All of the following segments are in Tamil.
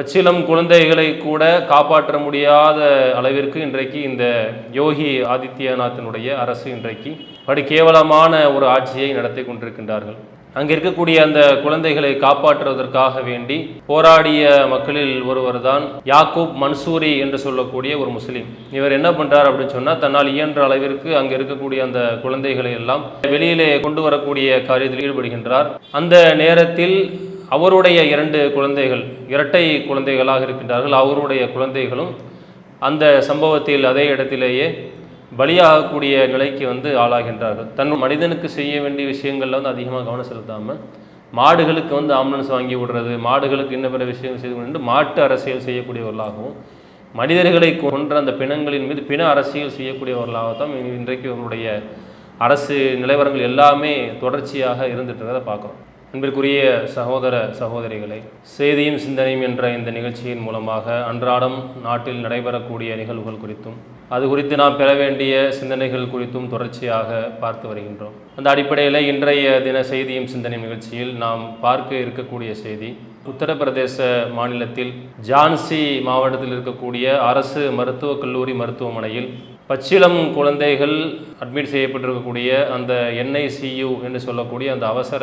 பச்சிலம் குழந்தைகளை கூட காப்பாற்ற முடியாத அளவிற்கு இன்றைக்கு இந்த யோகி ஆதித்யநாத்தினுடைய அரசு இன்றைக்கு படு கேவலமான ஒரு ஆட்சியை நடத்தி கொண்டிருக்கின்றார்கள். அங்கே இருக்கக்கூடிய அந்த குழந்தைகளை காப்பாற்றுவதற்காக வேண்டி போராடிய மக்களில் ஒருவர் தான் யாக்கூப் மன்சூரி என்று சொல்லக்கூடிய ஒரு முஸ்லீம். இவர் என்ன பண்ணுறார் அப்படின்னு சொன்னால் தன்னால் இயன்ற அளவிற்கு அங்கே இருக்கக்கூடிய அந்த குழந்தைகளை எல்லாம் வெளியிலே கொண்டு வரக்கூடிய காரியத்தில் ஈடுபடுகின்றார். அந்த நேரத்தில் அவருடைய இரண்டு குழந்தைகள் இரட்டை குழந்தைகளாக இருக்கின்றார்கள். அவருடைய குழந்தைகளும் அந்த சம்பவத்தில் அதே இடத்திலேயே பலியாகக்கூடிய நிலைக்கு வந்து ஆளாகின்றார்கள். தன் மனிதனுக்கு செய்ய வேண்டிய விஷயங்களில் வந்து அதிகமாக கவனம் செலுத்தாமல் மாடுகளுக்கு வந்து ஆம்புலன்ஸ் வாங்கி விடுறது மாடுகளுக்கு இன்ன பிற விஷயங்கள் செய்து கொண்டு மாட்டு அரசியல் செய்யக்கூடியவர்களாகவும் மனிதர்களை கொன்ற அந்த பிணங்களின் மீது பிண அரசியல் செய்யக்கூடியவர்களாகத்தான் இன்றைக்கு அவருடைய அரசு நிலவரங்கள் எல்லாமே தொடர்ச்சியாக இருந்துட்டு இருக்கிறத பார்க்குறோம். அன்பிற்குரிய சகோதர சகோதரிகளை செய்தியும் சிந்தனையும் என்ற இந்த நிகழ்ச்சியின் மூலமாக அன்றாடம் நாட்டில் நடைபெறக்கூடிய நிகழ்வுகள் குறித்தும் அது குறித்து நாம் பெற வேண்டிய சிந்தனைகள் குறித்தும் தொடர்ச்சியாக பார்த்து வருகின்றோம். அந்த அடிப்படையில் இன்றைய தின செய்தியும் சிந்தனையும் நிகழ்ச்சியில் நாம் பார்க்க இருக்கக்கூடிய செய்தி உத்தரப்பிரதேச மாநிலத்தில் ஜான்சி மாவட்டத்தில் இருக்கக்கூடிய அரசு மருத்துவக் கல்லூரி மருத்துவமனையில் பச்சிளம் குழந்தைகள் அட்மிட் செய்யப்பட்டிருக்கக்கூடிய அந்த என்ஐசியு என்று சொல்லக்கூடிய அந்த அவசர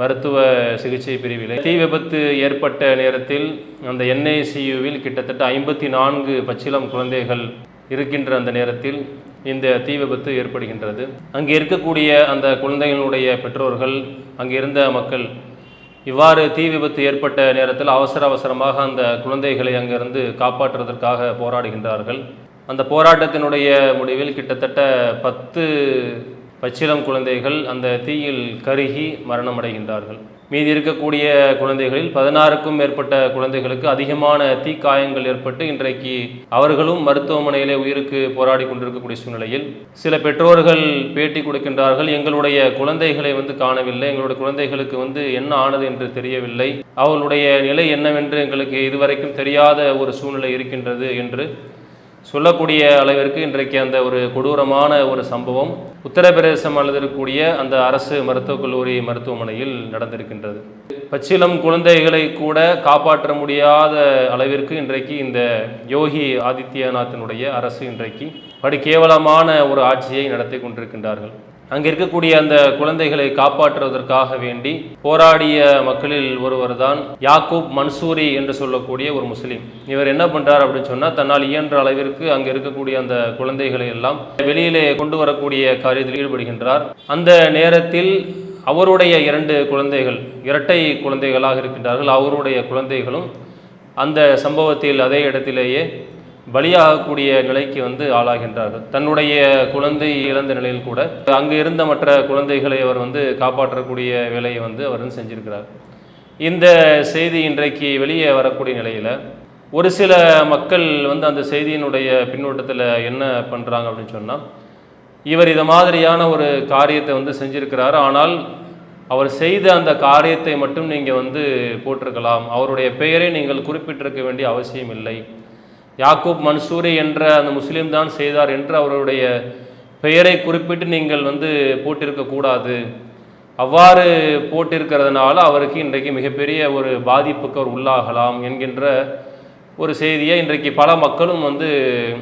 மருத்துவ சிகிச்சை பிரிவில் தீ விபத்து ஏற்பட்ட நேரத்தில் அந்த என்ஐசியுவில் கிட்டத்தட்ட ஐம்பத்தி நான்கு பச்சிளம் குழந்தைகள் இருக்கின்ற அந்த நேரத்தில் இந்த தீ விபத்து ஏற்படுகின்றது. அங்கே இருக்கக்கூடிய அந்த குழந்தைகளுடைய பெற்றோர்கள் அங்கே இருந்த மக்கள் இவ்வாறு தீ விபத்து ஏற்பட்ட நேரத்தில் அவசர அவசரமாக அந்த குழந்தைகளை அங்கிருந்து காப்பாற்றுவதற்காக போராடுகின்றார்கள். அந்த போராட்டத்தினுடைய முடிவில் கிட்டத்தட்ட பத்து பச்சிளம் குழந்தைகள் அந்த தீயில் கருகி மரணமடைகின்றார்கள். மீதி இருக்கக்கூடிய குழந்தைகளில் பதினாறுக்கும் மேற்பட்ட குழந்தைகளுக்கு அதிகமான தீக்காயங்கள் ஏற்பட்டு இன்றைக்கு அவர்களும் மருத்துவமனையிலே உயிருக்கு போராடி கொண்டிருக்கக்கூடிய சூழ்நிலையில் சில பெற்றோர்கள் பேட்டி கொடுக்கின்றார்கள். எங்களுடைய குழந்தைகளை வந்து காணவில்லை. எங்களுடைய குழந்தைகளுக்கு வந்து என்ன ஆனது என்று தெரியவில்லை. அவர்களுடைய நிலை என்னவென்று எங்களுக்கு இதுவரைக்கும் தெரியாத ஒரு சூழ்நிலை இருக்கின்றது என்று சொல்லக்கூடிய அளவிற்கு இன்றைக்கு அந்த ஒரு கொடூரமான ஒரு சம்பவம் உத்தரப்பிரதேசம் அல்லது அந்த அரசு மருத்துவக் கல்லூரி மருத்துவமனையில் நடந்திருக்கின்றது. பச்சிலம் குழந்தைகளை கூட காப்பாற்ற முடியாத அளவிற்கு இன்றைக்கு இந்த யோகி ஆதித்யநாத்தினுடைய அரசு இன்றைக்கு படு கேவலமான ஒரு ஆட்சியை நடத்தி கொண்டிருக்கின்றார்கள். அங்கே இருக்கக்கூடிய அந்த குழந்தைகளை காப்பாற்றுவதற்காக வேண்டி போராடிய மக்களில் ஒருவர் தான் யாக்கூப் மன்சூரி என்று சொல்லக்கூடிய ஒரு முஸ்லீம். இவர் என்ன பண்ணுறார் அப்படின்னு சொன்னால் தன்னால் இயன்ற அளவிற்கு அங்கே இருக்கக்கூடிய அந்த குழந்தைகளை எல்லாம் வெளியிலே கொண்டு வரக்கூடிய காரியத்தில் ஈடுபடுகின்றார். அந்த நேரத்தில் அவருடைய இரண்டு குழந்தைகள் இரட்டை குழந்தைகளாக இருக்கின்றார்கள். அவருடைய குழந்தைகளும் அந்த சம்பவத்தில் அதே இடத்திலேயே பலியாகக்கூடிய நிலைக்கு வந்து ஆளாகின்றார்கள். தன்னுடைய குழந்தை இழந்த நிலையில் கூட அங்கு இருந்த மற்ற குழந்தைகளை அவர் வந்து காப்பாற்றக்கூடிய வேலையை வந்து அவர் வந்து செஞ்சிருக்கிறார். இந்த செய்தி இன்றைக்கு வெளியே வரக்கூடிய நிலையில் ஒரு சில மக்கள் வந்து அந்த செய்தியினுடைய பின்னோட்டத்தில் என்ன பண்ணுறாங்க அப்படின்னு சொன்னால் இவர் இதை மாதிரியான ஒரு காரியத்தை வந்து செஞ்சிருக்கிறார். ஆனால் அவர் செய்த அந்த காரியத்தை மட்டும் நீங்கள் வந்து போட்டிருக்கலாம். அவருடைய பெயரை நீங்கள் குறிப்பிட்டிருக்க வேண்டிய அவசியம் இல்லை. யாக்கூப் மன்சூரி என்ற அந்த முஸ்லீம் தான் செய்தார் என்று அவருடைய பெயரை குறிப்பிட்டு நீங்கள் வந்து போட்டிருக்கக்கூடாது அவ்வாறு போட்டிருக்கிறதுனால அவருக்கு இன்றைக்கு மிகப்பெரிய ஒரு பாதிப்புக்கு அவர் உள்ளாகலாம் என்கின்ற ஒரு செய்தியை இன்றைக்கு பல மக்களும் வந்து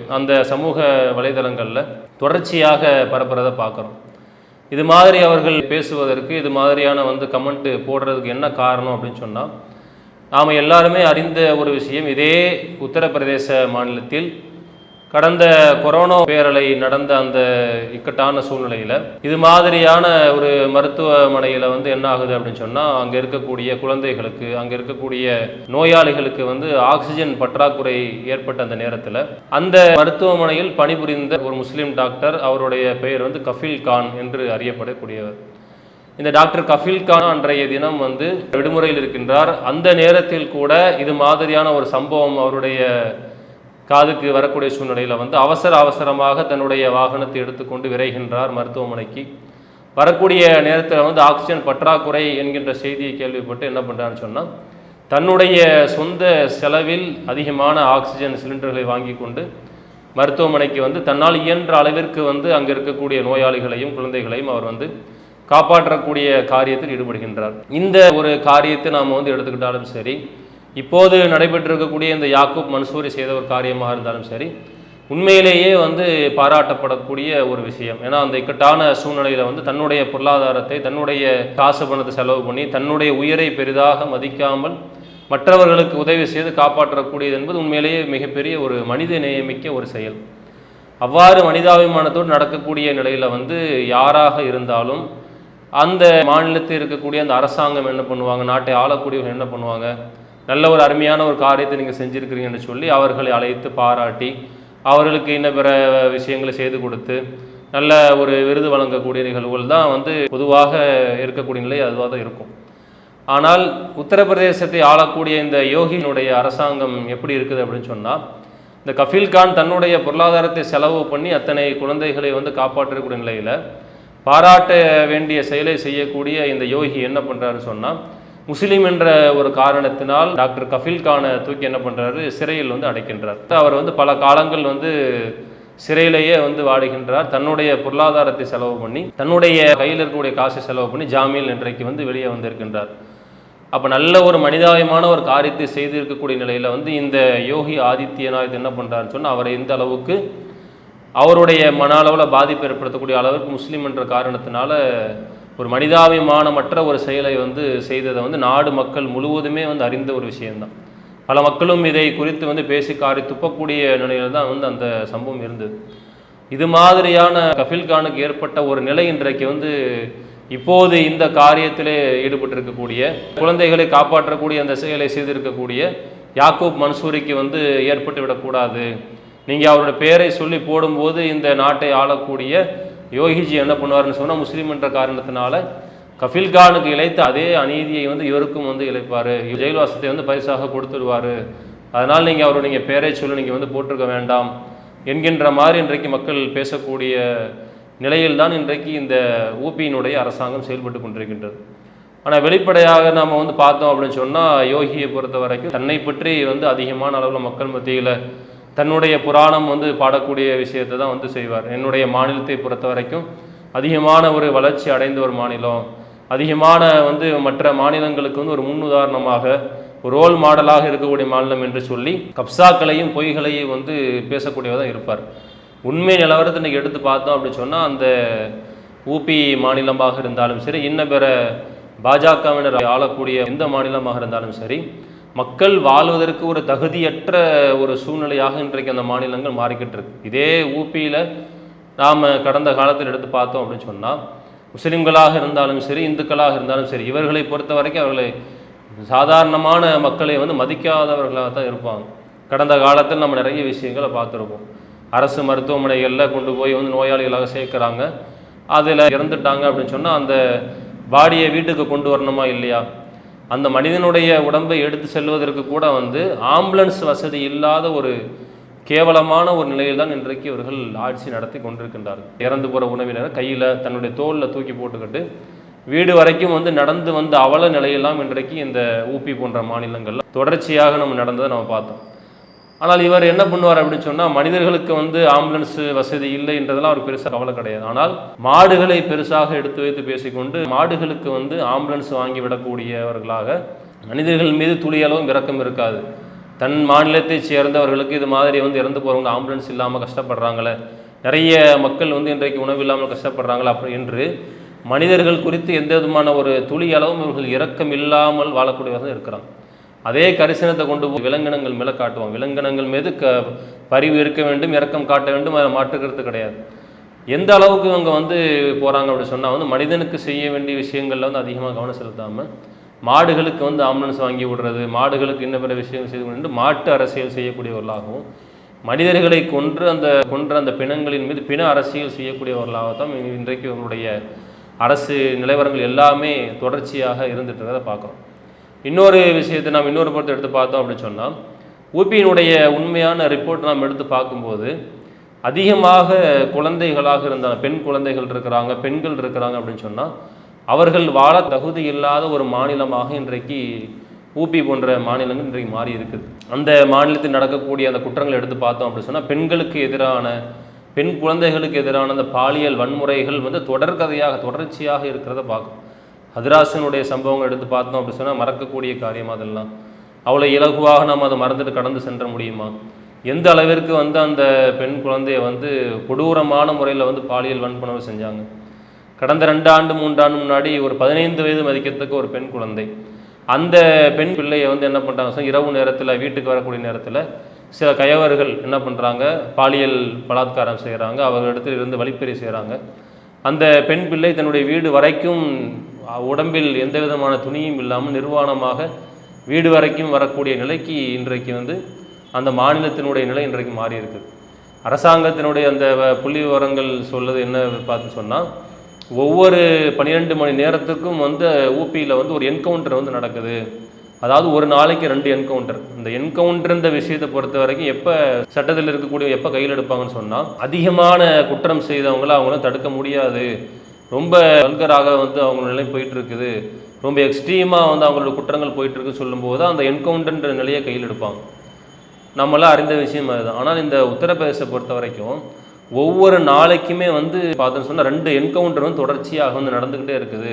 அந்த சமூக வலைதளங்களில் தொடர்ச்சியாக பரப்புறதை பார்க்குறோம். இது மாதிரி அவர்கள் பேசுவதற்கு இது மாதிரியான வந்து கமெண்ட் போடுறதுக்கு என்ன காரணம் அப்படின்னு சொன்னால் நாம் எல்லாருமே அறிந்த ஒரு விஷயம். இதே உத்தரப்பிரதேச மாநிலத்தில் கடந்த கொரோனா பேரலை நடந்த அந்த இக்கட்டான சூழ்நிலையில் இது மாதிரியான ஒரு மருத்துவமனையில் வந்து என்ன ஆகுது அப்படின்னு சொன்னால் அங்கே இருக்கக்கூடிய குழந்தைகளுக்கு அங்கே இருக்கக்கூடிய நோயாளிகளுக்கு வந்து ஆக்சிஜன் பற்றாக்குறை ஏற்பட்ட அந்த நேரத்தில் அந்த மருத்துவமனையில் பணிபுரிந்த ஒரு முஸ்லீம் டாக்டர் அவருடைய பெயர் வந்து கஃபில் கான் என்று அறியப்படக்கூடியவர். இந்த டாக்டர் கஃபில் கான் அன்றைய தினம் வந்து விடுமுறையில் இருக்கின்றார். அந்த நேரத்தில் கூட இது மாதிரியான ஒரு சம்பவம் அவருடைய காதுக்கு வரக்கூடிய சூழ்நிலையில் வந்து அவசர அவசரமாக தன்னுடைய வாகனத்தை எடுத்துக்கொண்டு விரைகின்றார் மருத்துவமனைக்கு. வரக்கூடிய நேரத்தில் வந்து ஆக்சிஜன் பற்றாக்குறை என்கின்ற செய்தியை கேள்விப்பட்டு என்ன பண்ணுறான்னு சொன்னால் தன்னுடைய சொந்த செலவில் அதிகமான ஆக்சிஜன் சிலிண்டர்களை வாங்கி கொண்டு மருத்துவமனைக்கு வந்து தன்னால் இயன்ற அளவிற்கு வந்து அங்கே இருக்கக்கூடிய நோயாளிகளையும் குழந்தைகளையும் அவர் வந்து காப்பாற்றக்கூடிய காரியத்தில் ஈடுபடுகின்றார். இந்த ஒரு காரியத்தை நாம் வந்து எடுத்துக்கிட்டாலும் சரி இப்போது நடைபெற்றிருக்கக்கூடிய இந்த யாக்கூப் மன்சூரி செய்த ஒரு காரியமாக இருந்தாலும் சரி உண்மையிலேயே வந்து பாராட்டப்படக்கூடிய ஒரு விஷயம். ஏன்னா அந்த இக்கட்டான சூழ்நிலையில் வந்து தன்னுடைய பொருளாதாரத்தை தன்னுடைய காசு பணத்தை செலவு பண்ணி தன்னுடைய உயிரை பெரிதாக மதிக்காமல் மற்றவர்களுக்கு உதவி செய்து காப்பாற்றக்கூடியது என்பது உண்மையிலேயே மிகப்பெரிய ஒரு மனித நேயமிக்க ஒரு செயல். அவ்வாறு மனிதாபிமானத்தோடு நடக்கக்கூடிய நிலையில் வந்து யாராக இருந்தாலும் அந்த மாநிலத்தில் இருக்கக்கூடிய அந்த அரசாங்கம் என்ன பண்ணுவாங்க? நாட்டை ஆளக்கூடியவர்கள் என்ன பண்ணுவாங்க? நல்ல ஒரு அருமையான ஒரு காரியத்தை நீங்கள் செஞ்சுருக்கிறீங்கன்னு சொல்லி அவர்களை அழைத்து பாராட்டி அவர்களுக்கு இன்ன பிற விஷயங்களை செய்து கொடுத்து நல்ல ஒரு விருது வழங்கக்கூடிய நிகழ்வுகள் தான் வந்து பொதுவாக இருக்கக்கூடிய நிலை அதுவாக தான் இருக்கும். ஆனால் உத்தரப்பிரதேசத்தை ஆளக்கூடிய இந்த யோகியினுடைய அரசாங்கம் எப்படி இருக்குது அப்படின்னு சொன்னால் இந்த கஃபீல் கான் தன்னுடைய பொருளாதாரத்தை செலவு பண்ணி அத்தனை குழந்தைகளை வந்து காப்பாற்றக்கூடிய நிலையில் பாராட்ட வேண்டிய செயலை செய்யக்கூடிய இந்த யோகி என்ன பண்ணுறாருன்னு சொன்னால் முஸ்லீம் என்ற ஒரு காரணத்தினால் டாக்டர் கஃபீல் கானை தூக்கி என்ன பண்ணுறாரு சிறையில் வந்து அடைக்கின்றார். அவர் வந்து பல காலங்கள் வந்து சிறையிலேயே வந்து வாடுகின்றார். தன்னுடைய பொருளாதாரத்தை செலவு பண்ணி தன்னுடைய கையில் இருக்கக்கூடிய காசை செலவு பண்ணி ஜாமீன் இன்றைக்கு வந்து வெளியே வந்திருக்கின்றார். அப்போ நல்ல ஒரு மனிதாயமான ஒரு காரியத்தை செய்து இருக்கக்கூடிய நிலையில் வந்து இந்த யோகி ஆதித்யநாத் என்ன பண்ணுறாருன்னு சொன்னால் அவரை இந்த அளவுக்கு அவருடைய மன அளவில் பாதிப்பு ஏற்படுத்தக்கூடிய அளவுக்கு முஸ்லீம் என்ற காரணத்தினால ஒரு மனிதாபிமானமற்ற ஒரு செயலை வந்து செய்ததை வந்து நாடு மக்கள் முழுவதுமே வந்து அறிந்த ஒரு விஷயம்தான். பல மக்களும் இதை குறித்து வந்து பேசி காரி துப்பக்கூடிய நிலையில் தான் வந்து அந்த சம்பவம் இருந்தது. இது மாதிரியான கஃபில்கானுக்கு ஏற்பட்ட ஒரு நிலை இன்றைக்கு வந்து இப்போது இந்த காரியத்திலே ஈடுபட்டிருக்கக்கூடிய குழந்தைகளை காப்பாற்றக்கூடிய அந்த செயலை செய்திருக்கக்கூடிய யாக்கூப் மன்சூரிக்கு வந்து ஏற்பட்டு விடக்கூடாது. நீங்கள் அவரோட பெயரை சொல்லி போடும்போது இந்த நாட்டை ஆளக்கூடிய யோகிஜி என்ன பண்ணுவார்னு சொன்னால் முஸ்லீம் என்ற காரணத்தினால கஃபில் கானுக்கு இழைத்த அதே அநீதியை வந்து இவருக்கும் வந்து இழைப்பார். ஜெயில்வாசத்தை வந்து பரிசாக கொடுத்துடுவார். அதனால் நீங்கள் அவர் நீங்கள் பேரை சொல்லி நீங்கள் வந்து போட்டிருக்க வேண்டாம் என்கின்ற மாதிரி இன்றைக்கு மக்கள் பேசக்கூடிய நிலையில்தான் இன்றைக்கு இந்த ஊபியினுடைய அரசாங்கம் செயல்பட்டு கொண்டிருக்கின்றது. ஆனால் வெளிப்படையாக நாம் வந்து பார்த்தோம் அப்படின்னு சொன்னால் யோகியை பொறுத்த வரைக்கும் தன்னை பற்றி வந்து அதிகமான அளவில் மக்கள் மத்தியில் தன்னுடைய புராணம் வந்து பாடக்கூடிய விஷயத்தை தான் வந்து செய்வார். என்னுடைய மாநிலத்தை பொறுத்த வரைக்கும் அதிகமான ஒரு வளர்ச்சி அடைந்த ஒரு மாநிலம். அதிகமான வந்து மற்ற மாநிலங்களுக்கு வந்து ஒரு முன்னுதாரணமாக ஒரு ரோல் மாடலாக இருக்கக்கூடிய மாநிலம் என்று சொல்லி கப்சாக்களையும் பொய்களையும் வந்து பேசக்கூடியவதாக இருப்பார். உண்மை நிலவரத்தை இன்றைக்கி எடுத்து பார்த்தோம் அப்படின்னு சொன்னால் அந்த ஊபி மாநிலமாக இருந்தாலும் சரி இன்ன பிற பாஜகவினர் ஆளக்கூடிய எந்த மாநிலமாக இருந்தாலும் சரி மக்கள் வாழ்வதற்கு ஒரு தகுதியற்ற ஒரு சூழ்நிலையாக இன்றைக்கு அந்த மாநிலங்கள் மாறிக்கிட்டு இருக்கு. இதே ஊபியில் நாம் கடந்த காலத்தில் எடுத்து பார்த்தோம் அப்படின்னு சொன்னால் முஸ்லீம்களாக இருந்தாலும் சரி இந்துக்களாக இருந்தாலும் சரி இவர்களை பொறுத்த வரைக்கும் அவர்களை சாதாரணமான மக்களை வந்து மதிக்காதவர்களாக தான் இருப்பாங்க. கடந்த காலத்தில் நம்ம நிறைய விஷயங்களை பார்த்துருப்போம். அரசு மருத்துவமனைகளில் கொண்டு போய் வந்து நோயாளிகளாக சேர்க்குறாங்க. அதில் இறந்துட்டாங்க அப்படின்னு சொன்னால் அந்த பாடியை வீட்டுக்கு கொண்டு வரணுமா இல்லையா? அந்த மனிதனுடைய உடம்பை எடுத்து செல்வதற்கு கூட வந்து ஆம்புலன்ஸ் வசதி இல்லாத ஒரு கேவலமான ஒரு நிலையில் தான் இன்றைக்கு இவர்கள் ஆட்சி நடத்தி கொண்டிருக்கின்றார்கள். இறந்து போகிற உணவினர் கையில் தன்னுடைய தோலில் தூக்கி போட்டுக்கிட்டு வீடு வரைக்கும் வந்து நடந்து வந்த அவல நிலையெல்லாம் இன்றைக்கு இந்த ஊபி போன்ற மாநிலங்களில் தொடர்ச்சியாக நம்ம நடந்ததை நம்ம பார்த்தோம். ஆனால் இவர் என்ன பண்ணுவார் அப்படின்னு சொன்னால் மனிதர்களுக்கு வந்து ஆம்புலன்ஸ் வசதி இல்லை என்றதெல்லாம் அவர் பெருசாக கவலை கிடையாது. ஆனால் மாடுகளை பெருசாக எடுத்து வைத்து பேசிக்கொண்டு மாடுகளுக்கு வந்து ஆம்புலன்ஸ் வாங்கி விடக்கூடியவர்களாக மனிதர்கள் மீது துளியளவும் இறக்கம் இருக்காது. தன் மாநிலத்தை சேர்ந்தவர்களுக்கு இது மாதிரி வந்து இறந்து போகிறவங்க ஆம்புலன்ஸ் இல்லாமல் கஷ்டப்படுறாங்களே நிறைய மக்கள் வந்து இன்றைக்கு உணவு இல்லாமல் கஷ்டப்படுறாங்களா அப்படி என்று மனிதர்கள் குறித்து எந்த விதமான ஒரு துளி அளவும் இவர்கள் இரக்கம் இல்லாமல் வாழக்கூடியவர்கள் இருக்கிறாங்க. அதே கரிசனத்தை கொண்டு போய் விலங்கினங்கள் மேலே காட்டுவோம் விலங்கினங்கள் மீது க பரிவு இருக்க வேண்டும் இரக்கம் காட்ட வேண்டும் அதை மாற்றுக்கிறது கிடையாது. எந்த அளவுக்கு இவங்க வந்து போகிறாங்க அப்படின்னு சொன்னால் வந்து மனிதனுக்கு செய்ய வேண்டிய விஷயங்களில் வந்து அதிகமாக கவனம் செலுத்தாமல் மாடுகளுக்கு வந்து ஆம்புலன்ஸ் வாங்கி விடுறது மாடுகளுக்கு இன்ன பிற விஷயங்கள் செய்து கொண்டு மாட்டு அரசியல் செய்யக்கூடியவர்களாகவும் மனிதர்களை கொன்று அந்த கொன்ற அந்த பிணங்களின் மீது பிண அரசியல் செய்யக்கூடியவர்களாகத்தான் இன்றைக்கு இவங்களுடைய அரசு நிலவரங்கள் எல்லாமே தொடர்ச்சியாக இருந்துட்டு இருக்கிறத பார்க்குறோம். இன்னொரு விஷயத்தை நாம் இன்னொரு பொறுத்து எடுத்து பார்த்தோம் அப்படின்னு சொன்னால் ஊபியினுடைய உண்மையான ரிப்போர்ட் நாம் எடுத்து பார்க்கும்போது அதிகமாக குழந்தைகளாக இருந்தாங்க பெண் குழந்தைகள் இருக்கிறாங்க பெண்கள் இருக்கிறாங்க அப்படின்னு சொன்னால் அவர்கள் வாழ தகுதி இல்லாத ஒரு மாநிலமாக இன்றைக்கு ஊபி போன்ற மாநிலங்கள் இன்றைக்கு மாறி இருக்குது. அந்த மாநிலத்தில் நடக்கக்கூடிய அந்த குற்றங்களை எடுத்து பார்த்தோம் அப்படின்னு சொன்னால் பெண்களுக்கு எதிரான பெண் குழந்தைகளுக்கு எதிரான அந்த பாலியல் வன்முறைகள் வந்து தொடர்கதையாக தொடர்ச்சியாக இருக்கிறத பார்க்கும் ஹதிராசனுடைய சம்பவங்கள் எடுத்து பார்த்தோம் அப்படி சொன்னால் மறக்கக்கூடிய காரியம் அதெல்லாம். அவ்வளோ இலகுவாக நாம் அதை மறந்துட்டு கடந்து சென்ற முடியுமா? எந்த அளவிற்கு வந்து அந்த பெண் குழந்தையை வந்து கொடூரமான முறையில் வந்து பாலியல் வன்புணர்வு செஞ்சாங்க. கடந்த ரெண்டு ஆண்டு மூன்றாண்டு முன்னாடி ஒரு பதினைந்து வயது மதிக்கத்தக்க ஒரு பெண் குழந்தை. அந்த பெண் பிள்ளையை வந்து என்ன பண்ணுறாங்க இரவு நேரத்தில் வீட்டுக்கு வரக்கூடிய நேரத்தில் சில கயவர்கள் என்ன பண்ணுறாங்க பாலியல் பலாத்காரம் செய்கிறாங்க அவர்களிடத்தில் இருந்து வழிப்பறி செய்கிறாங்க அந்த பெண் பிள்ளை தன்னுடைய வீடு வரைக்கும் உடம்பில் எந்த விதமான துணியும் இல்லாமல் நிர்வாணமாக வீடு வரைக்கும் வரக்கூடிய நிலைக்கு இன்றைக்கு வந்து அந்த மாநிலத்தினுடைய நிலை இன்றைக்கு மாறி இருக்குது அரசாங்கத்தினுடைய அந்த வ- புள்ளி விவரங்கள் சொல்வது என்ன பார்த்து சொன்னால் ஒவ்வொரு பன்னிரெண்டு மணி நேரத்துக்கும் வந்து ஊபியில் வந்து ஒரு என்கவுண்டர் வந்து நடக்குது. அதாவது ஒரு நாளைக்கு ரெண்டு என்கவுண்டர். இந்த என்கவுண்டர் இந்த விஷயத்தை பொறுத்த வரைக்கும் எப்போ சட்டத்தில் இருக்கக்கூடிய எப்போ கையில் எடுப்பாங்கன்னு சொன்னால் அதிகமான குற்றம் செய்தவங்கள அவங்களும் தடுக்க முடியாது. ரொம்ப வல்கராக வந்து அவங்க நிலை போயிட்டு இருக்குது ரொம்ப எக்ஸ்ட்ரீமாக வந்து அவங்களோட குற்றங்கள் போயிட்டுருக்குன்னு சொல்லும்போது அந்த என்கவுண்டர்ன்ற நிலையை கையில் எடுப்பாங்க. நம்மளாம் அறிந்த விஷயம் அதுதான். ஆனால் இந்த உத்தரப்பிரதேசத்தை பொறுத்த வரைக்கும் ஒவ்வொரு நாளைக்குமே வந்து பார்த்தோன்னு சொன்னால் ரெண்டு என்கவுண்டர் வந்து தொடர்ச்சியாக வந்து நடந்துக்கிட்டே இருக்குது.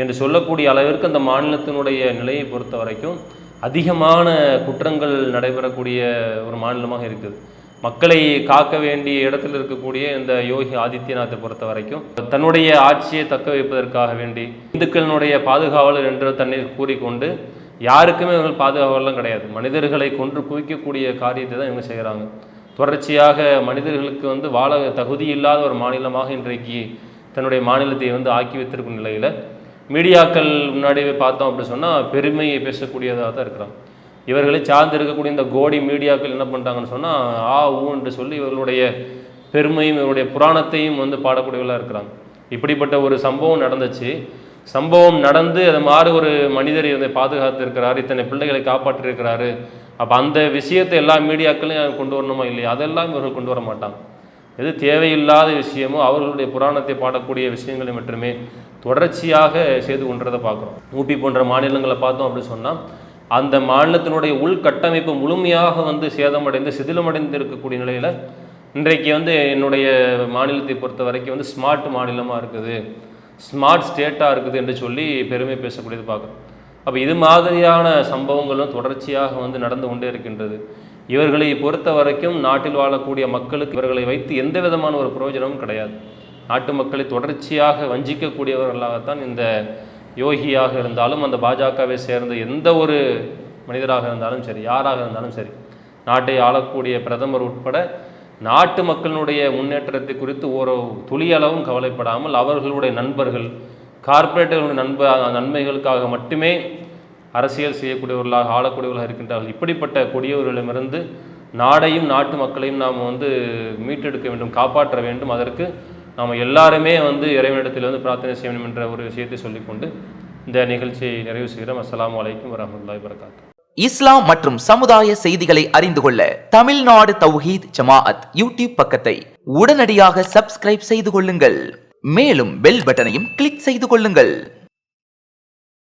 என்று சொல்லக்கூடிய அளவிற்கு அந்த மாநிலத்தினுடைய நிலையை பொறுத்த வரைக்கும் அதிகமான குற்றங்கள் நடைபெறக்கூடிய ஒரு மாநிலமாக இருக்குது. மக்களை காக்க வேண்டிய இடத்தில் இருக்கக்கூடிய இந்த யோகி ஆதித்யநாத்தை பொறுத்த வரைக்கும் தன்னுடைய ஆட்சியை தக்க வைப்பதற்காக வேண்டி இந்துக்களினுடைய பாதுகாவலர் என்று தன்னை கூறிக்கொண்டு யாருக்குமே இவர்கள் பாதுகாவலாம் கிடையாது. மனிதர்களை கொன்று குவிக்கக்கூடிய காரியத்தை தான் இவங்க செய்கிறாங்க தொடர்ச்சியாக மனிதர்களுக்கு வந்து வாழ தகுதி இல்லாத ஒரு மாநிலமாக இன்றைக்கு தன்னுடைய மாநிலத்தை வந்து ஆக்கி வைத்திருக்கும் நிலையில் மீடியாக்கள் முன்னாடியே பார்த்தோம் அப்படி சொன்னால் பெருமையை பேசக்கூடியதாக தான் இருக்கிறாங்க. இவர்களை சார்ந்து இருக்கக்கூடிய இந்த கோடி மீடியாக்கள் என்ன பண்ணுறாங்கன்னு சொன்னால் ஆ ஊ என்று சொல்லி இவர்களுடைய பெருமையும் இவருடைய புராணத்தையும் வந்து பாடக்கூடியவர்களாக இருக்கிறாங்க. இப்படிப்பட்ட ஒரு சம்பவம் நடந்துச்சு. சம்பவம் நடந்து அது மாதிரி ஒரு மனிதர் இதை பாதுகாத்திருக்கிறாரு இத்தனை பிள்ளைகளை காப்பாற்றிருக்கிறாரு அப்போ அந்த விஷயத்தை எல்லா மீடியாக்களையும் கொண்டு வரணுமா இல்லையா? அதெல்லாம் இவர்கள் கொண்டு வர மாட்டாங்க. எது தேவையில்லாத விஷயமோ அவர்களுடைய புராணத்தை பாடக்கூடிய விஷயங்களை மட்டுமே தொடர்ச்சியாக செய்து கொண்டுறதை பார்க்குறோம். ஊபி போன்ற மாநிலங்களை பார்த்தோம் அப்படின்னு சொன்னால் அந்த மாநிலத்தினுடைய உள்கட்டமைப்பு முழுமையாக வந்து சேதமடைந்து சிதிலமடைந்து இருக்கக்கூடிய நிலையில் இன்றைக்கு வந்து என்னுடைய மாநிலத்தை பொறுத்த வரைக்கும் வந்து ஸ்மார்ட் மாநிலமாக இருக்குது. ஸ்மார்ட் ஸ்டேட்டாக இருக்குது என்று சொல்லி பெருமை பேசக்கூடியது பார்க்குறோம். அப்போ இது மாதிரியான சம்பவங்களும் தொடர்ச்சியாக வந்து நடந்து கொண்டே இருக்கின்றது. இவர்களை பொறுத்த வரைக்கும் நாட்டில் வாழக்கூடிய மக்களுக்கு இவர்களை வைத்து எந்த விதமான ஒரு பிரயோஜனமும் கிடையாது. நாட்டு மக்களை தொடர்ச்சியாக வஞ்சிக்கக்கூடியவர்களாகத்தான் இந்த யோகியாக இருந்தாலும் அந்த பாஜகவை சேர்ந்த எந்த ஒரு மனிதராக இருந்தாலும் சரி யாராக இருந்தாலும் சரி நாட்டை ஆளக்கூடிய பிரதமர் உட்பட நாட்டு மக்களினுடைய முன்னேற்றத்தை குறித்து ஒரு துளியளவும் கவலைப்படாமல் அவர்களுடைய நண்பர்கள் கார்ப்பரேட்டர்களுடைய நண்ப நன்மைகளுக்காக மட்டுமே அரசியல் செய்யக்கூடியவர்களாக ஆளக்கூடியவர்களாக இருக்கின்றார்கள். இப்படிப்பட்ட கொடியவர்களிடமிருந்து நாடையும் நாட்டு மக்களையும் நாம் வந்து மீட்டெடுக்க வேண்டும் காப்பாற்ற வேண்டும். அதற்கு நாம் எல்லாருமே வந்து இறைவனிடத்தில் வந்து பிரார்த்தனை செய்யணும் என்ற ஒரு விஷயத்தை சொல்லிக்கொண்டு இந்த நிகழ்ச்சியை நிறைவு செய்கிறோம். அஸ்லாம் அலைக்கும் வரஹ்மத்துல்லாஹி வரகாத்து இஸ்லாம் மற்றும் சமுதாய செய்திகளை அறிந்து கொள்ள தமிழ்நாடு தௌஹீத் ஜமாஅத் யூடியூப் பக்கத்தை உடனடியாக சப்ஸ்கிரைப் செய்து கொள்ளுங்கள். மேலும் பெல் பட்டனையும் கிளிக் செய்து கொள்ளுங்கள்.